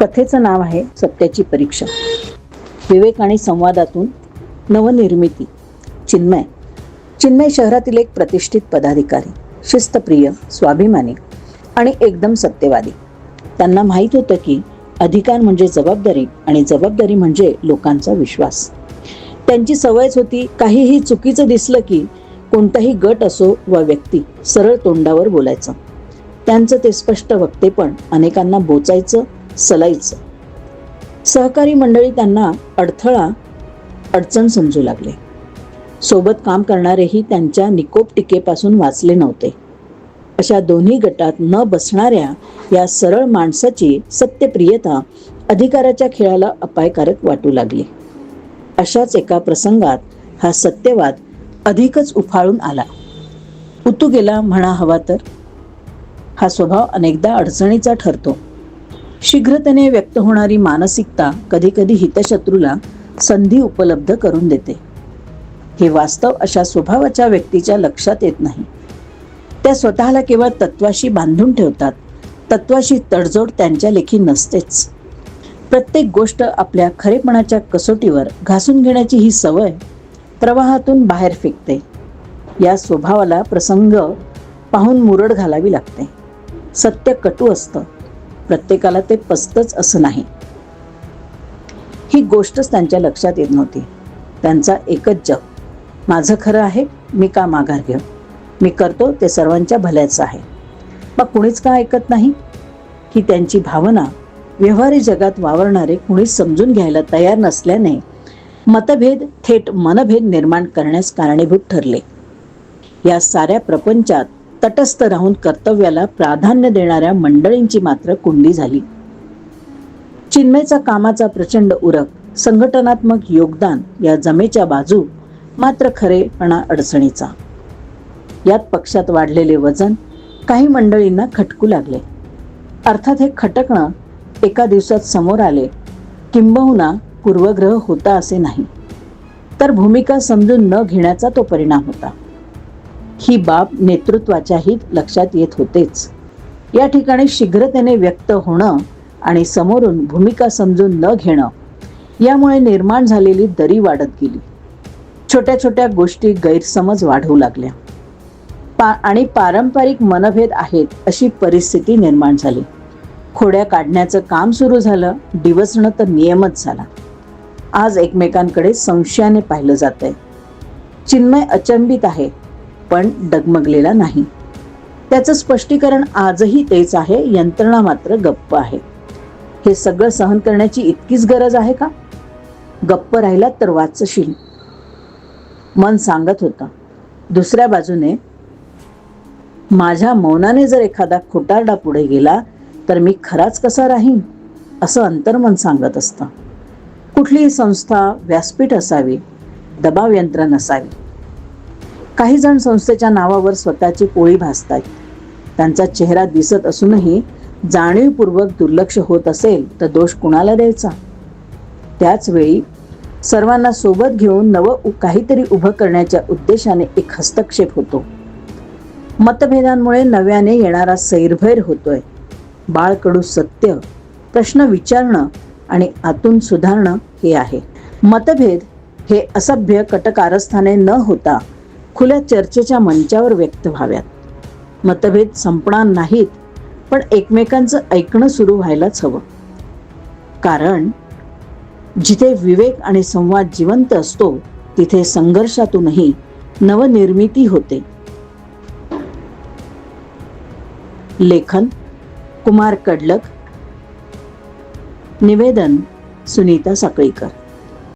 कथेचं नाव आहे सत्याची परीक्षा. विवेक आणि संवादातून नवनिर्मिती चिन्मय. चिन्मय शहरातील एक प्रतिष्ठित पदाधिकारी शिस्तप्रिय स्वाभिमानी आणि एकदम सत्यवादी. त्यांना माहीत होतं की अधिकार म्हणजे जबाबदारी आणि जबाबदारी म्हणजे लोकांचा विश्वास. त्यांची सवयच होती काहीही चुकीचं दिसलं की कोणताही गट असो वा व्यक्ती सरळ तोंडावर बोलायचं. त्यांचं ते स्पष्ट वक्तेपण अनेकांना बोचायचं सलायचं सहकारी मंडळी त्यांना अडथळा अडचण समजू लागले. सोबत काम करणारेही त्यांच्या निकोप टीकेपासून वाचले नव्हते. अशा दोन्ही गटात न बसणाऱ्या या सरळ माणसाची सत्यप्रियता अधिकाराच्या खेळाला अपायकारक वाटू लागली. अशाच एका प्रसंगात हा सत्यवाद अधिकच उफाळून आला. उतू गेला म्हणा हवा तर? हा स्वभाव अनेकदा अडचणीचा ठरतो. शीघ्रतेने व्यक्त होणारी मानसिकता कधीकधी हितशत्रूला संधी उपलब्ध करून देते. हे वास्तव अशा स्वभावाच्या व्यक्तीच्या लक्षात येत नाही. त्या स्वतःला केवळ तत्वाशी बांधून ठेवतात. तत्वाशी तडजोड त्यांच्या लेखी नसतेच. प्रत्येक गोष्ट आपल्या खरेपणाच्या कसोटीवर घासून घेण्याची ही सवय प्रवाहातून बाहेर फेकते. या स्वभावाला प्रसंग पाहून मुरड घालावी लागते. सत्य कटू असतं. प्रत्येकाला ते पसतच असं नाही. ही गोष्टच त्यांच्या लक्षात येत नव्हती. त्यांचा एकच जग. माझं खरं आहे मी का माघार घेऊ? मी करतो ते सर्वांच्या भल्याचं आहे. मग कुणीच का ऐकत नाही? ही त्यांची भावना व्यवहारी जगात वावरणारे कुणीच समजून घ्यायला तयार नसल्याने मतभेद थेट मनभेद निर्माण करण्यास कारणीभूत ठरले. या साऱ्या प्रपंचात तटस्थ राहून कर्तव्याला प्राधान्य देणाऱ्या मंडळींची मात्र कुंडी झाली. चिन्मयचा कामाचा प्रचंड उरक संघटनात्मक योगदान या जमेच्या बाजू मात्र खरेपणा अडचणीचा. यात पक्षात वाढलेले वजन काही मंडळींना खटकू लागले. अर्थात हे खटकणं एका दिवसात समोर आले किंबहुना पूर्वग्रह होता असे नाही. तर भूमिका समजून न घेण्याचा तो परिणाम होता. ही बाब नेतृत्वाच्याही लक्षात येत होतेच. या ठिकाणी शीघ्रतेने व्यक्त होणं आणि समोरून भूमिका समजून न घेणं यामुळे निर्माण झालेली दरी वाढत गेली. छोट्या छोट्या गोष्टी गैरसमज वाढवू लागल्या. पा आणि पारंपरिक मनभेद आहेत अशी परिस्थिती निर्माण झाली. खोड्या काढण्याचं काम सुरू झालं डिवसणं तर नियमच झाला. आज एकमेकांकडे संशयाने पाहिलं जात आहे चिन्मय अचंबित आहे पण डगमगलेला नाही. त्याचं स्पष्टीकरण आजही तेच आहे यंत्रणा मात्र गप्प आहे. हे सगळं सहन करण्याची इतकीच गरज आहे का? गप्प राहिलात तर वाचशील. मन सांगत होता. दुसऱ्या बाजूने माझ्या मौनाने जर एखादा खोटारडा पुढे गेला तर मी खराच कसा राहीन? असं अंतर्मन सांगत असतं. कुठलीही संस्था व्यासपीठ असावी दबाव यंत्र नसावी काही जण संस्थेच्या नावावर स्वतःची पोळी भासतात त्यांचा चेहरा दिसत असूनही जाणीवपूर्वक दुर्लक्ष होत असेल तर दोष कुणाला द्यायचा? त्याचवेळी सर्वांना सोबत घेऊन नवं उ- काहीतरी उभं करण्याच्या उद्देशाने एक हस्तक्षेप होतो. मतभेदांमुळे नव्याने येणारा सैरभैर होतोय. बाळकडू सत्य प्रश्न विचारणं आणि आतून सुधारणं हे आहे. मतभेद हे असभ्य कटकारस्थाने न होता खुल्या चर्चेच्या मंचावर व्यक्त व्हाव्यात. मतभेद संपणार नाहीत पण एकमेकांचं ऐकणं सुरू व्हायलाच हवं. कारण जिथे विवेक आणि संवाद जिवंत असतो तिथे संघर्षातूनही नवनिर्मिती होते. लेखन कुमार कडलक. निवेदन सुनीता साकळीकर.